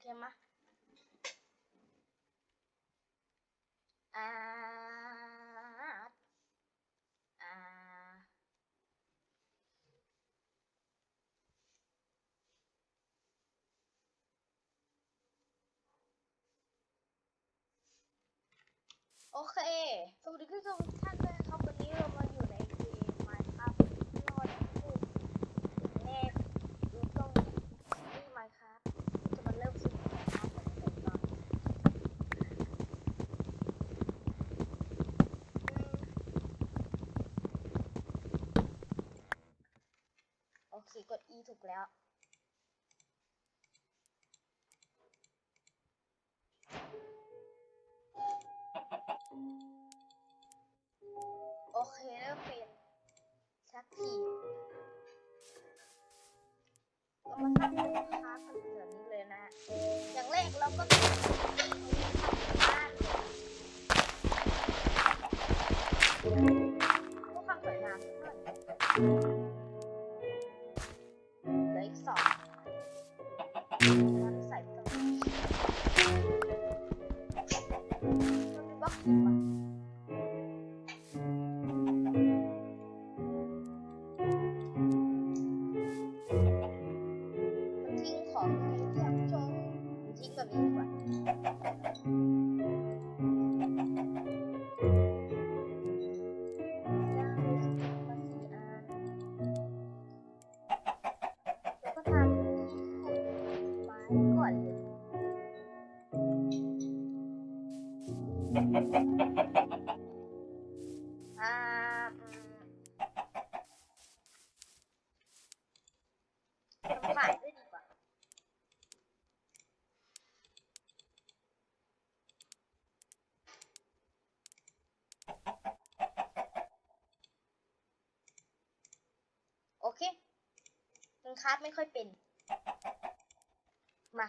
เคมาอาอาโอเค สวัสดีคุณผู้ชมทุกท่านด้วยนะครับ วันนี้เรามาอยู่ในเกม Minecraft ที่เราจะพูดแน่ดูตรงที่ Minecraft จะมาเริ่มสิ่งแรกครับผมเป็นก่อนอืมโอเค กด E ถูกแล้ว โอ เคเริ่มเป็นสักทีก็มาทำเป็นพาร์ทกันแบบนี้เลยนะ อย่างแรกเราก็ต้องทำบ้านเพื่อความสวยงามเพื่อน อ่าอืมายด้วยดีกว่าโอเคยังคาดไม่ค่อยเป็น มา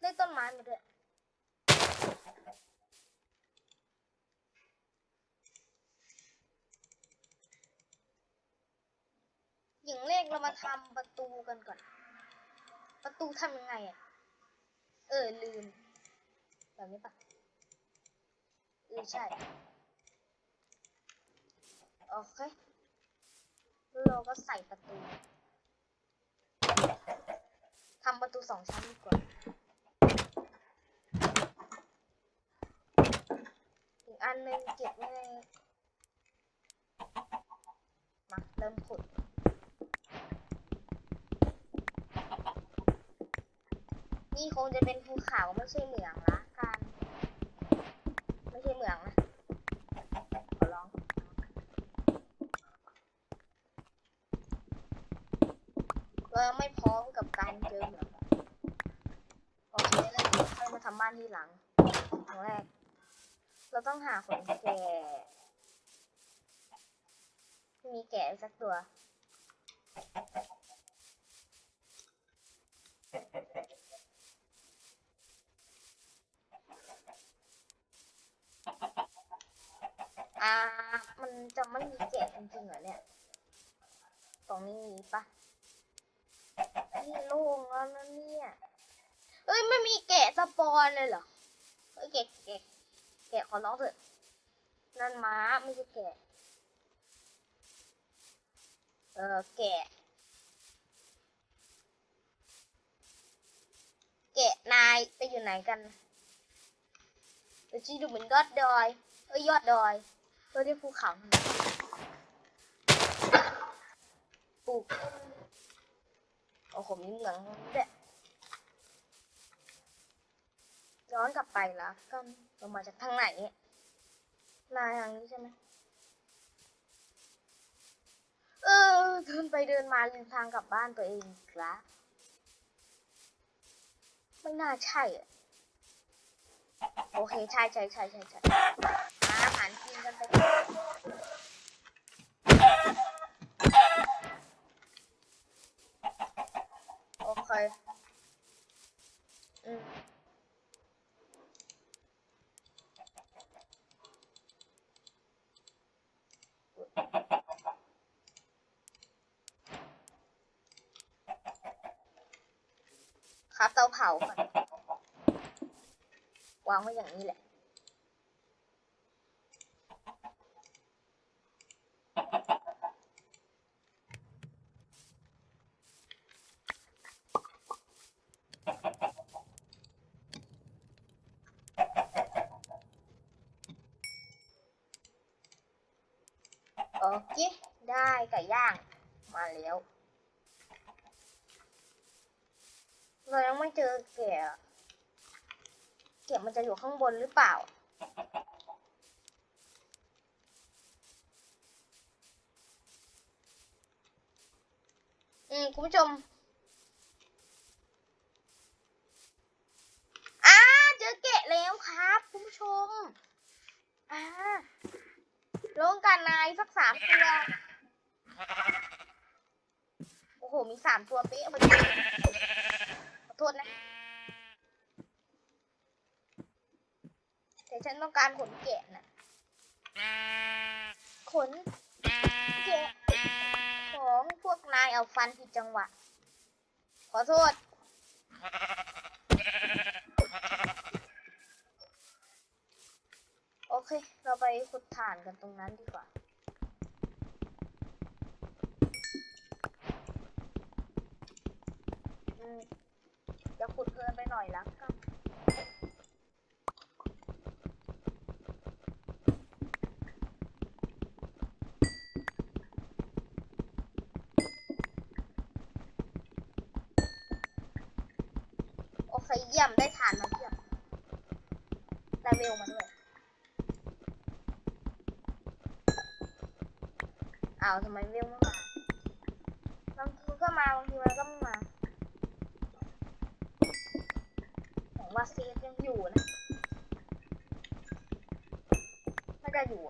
ได้ต้นไม้มาด้วย อย่างแรกเรามาทำประตูกันก่อน ประตูทำยังไงอะ เออลืม แบบนี้ปะเออใช่ โอเค เราก็ใส่ประตูทำประตูสองชั้นดีกว่าอีกอันหนึงเก็บไว้ในมาเริ่มขุด นี่คงจะเป็นภูเขาไม่ใช่เหมืองละกันไม่ใช่เหมืองนะขอร้องเราไม่พร้อมกับการเจอเหมืองโอเคแล้วเดี๋ยวค่อยมาทำบ้านที่หลังอย่างแรก เราต้องหาขนแกะมีแกะสักตัว อ่า มันจะไม่มีแกจริงๆเหรอเนี่ย ตรงนี้มีปะนี่โล่งแล้วนะเนี่ยเอ้ยไม่มีแกะสปอนเลยเหรอเอ้ยแกะแกะแกะขอร้องเถอะ นั่นม้าไม่ใช่แกะ เออแกะ แกะนายไปอยู่ไหนกันเดี๋ยวจีดูเหมือนยอดดอย เอ้ยยอดดอย เออที่ภูเขาปลูกโอ้โหมีเหมืองด้วยย้อนกลับไปล้วกันเรามาจากทางไหนเนี่ยนาทางนี้ใช่ไหมเออเดินไปเดินมาลืมทางกลับบ้านตัวเองอีกแล้วไม่น่าใช่อะโอเค ใช่ใช่ใช่ใช่ใช่หาอาหาร โอเคอืมครับเตาเผาก่อนวางไว้อย่างนี้แหละ โอเคได้ไก่ย่าง มาแล้วเรายังไม่เจอแกะอะแกะมันจะอยู่ข้างบนหรือเปล่า อืมคุณผู้ชมอ่าเจอแกะแล้วครับ คุณผู้ชมอ่า ลงกันนายสักสามตัว โอ้โห มีสามตัวเป๊ะมาดิขอโทษนะ แต่ฉันต้องการขนแกะนะขนแกะของพวกนายเอาฟันผิดจังหวะ ขอโทษ โอ เคเราไปขุดถ่านกันตรงนั้นดีกว่า อืมจะขุดเกินไปหน่อยละกันโอเคเยี่ยมได้ถ่านมาเยี่ยมได้เวลมาด้วย อ้าวทำไมเวลไม่มาบางทีก็มาบางทีมันก็ไม่มาหวังว่าเซฟยังอยู่นะน่าจะอยู่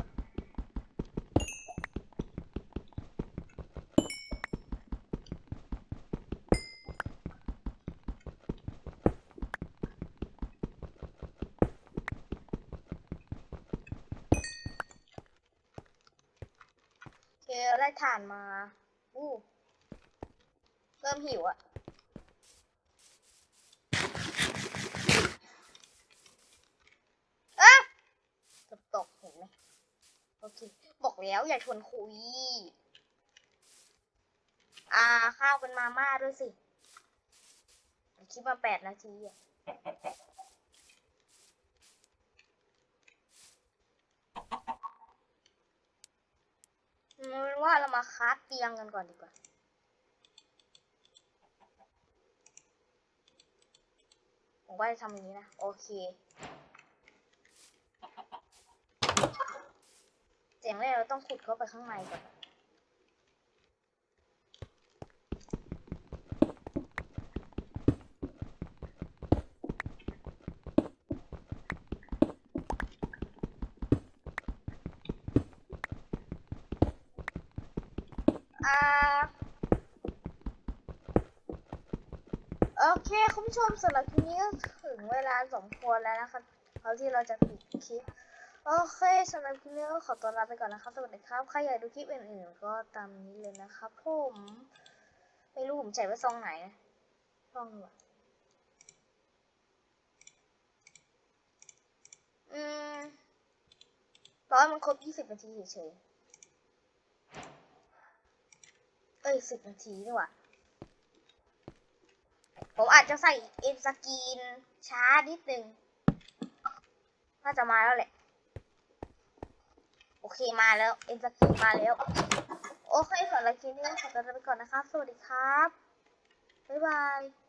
ได้ถ่านมา อู้เริ่มหิวอะอะเกือบตกเห็นไหมโอเค บอกแล้วอย่าชวนคุย อ่า ข้าวเป็นมาม่าด้วยสิคลิปมาแปดนาทีอะ มเป็นว่าเรามาคัดเตียงกันก่อนดีกว่า ผมว่าจะทำอย่างนี้นะ โอเค เสียงแรกเราต้องขุดเข้าไปข้างในก่อน อ่าโอเคคุณผู้ชมสำหรับคลิปนี้ก็ถึงเวลาสมควรแล้วนะคะเขาที่เราจะปิดคลิปโอเคสำหรับคลิปนี้ก็ขอตัวลาไปก่อนนะครับสวัสดีครับใครอยากดูคลิปอื่นๆก็ตามนี้เลยนะครับผมไม่รู้ผมใส่ไว้ซองไหนนะซองหรออืมร้อยมันครบยี่สิบนาทีเฉยๆ เอ้ยสิบนาทีดีกว่าผมอาจจะใส่เอ็นสกีนช้านิดนึงน่าจะมาแล้วแหละ โอเคมาแล้วเอ็นสกีนมาแล้ว โอเคสำหรับคลิปนี้ขอตัวไปก่อนนะครับ สวัสดีครับ บ๊ายบาย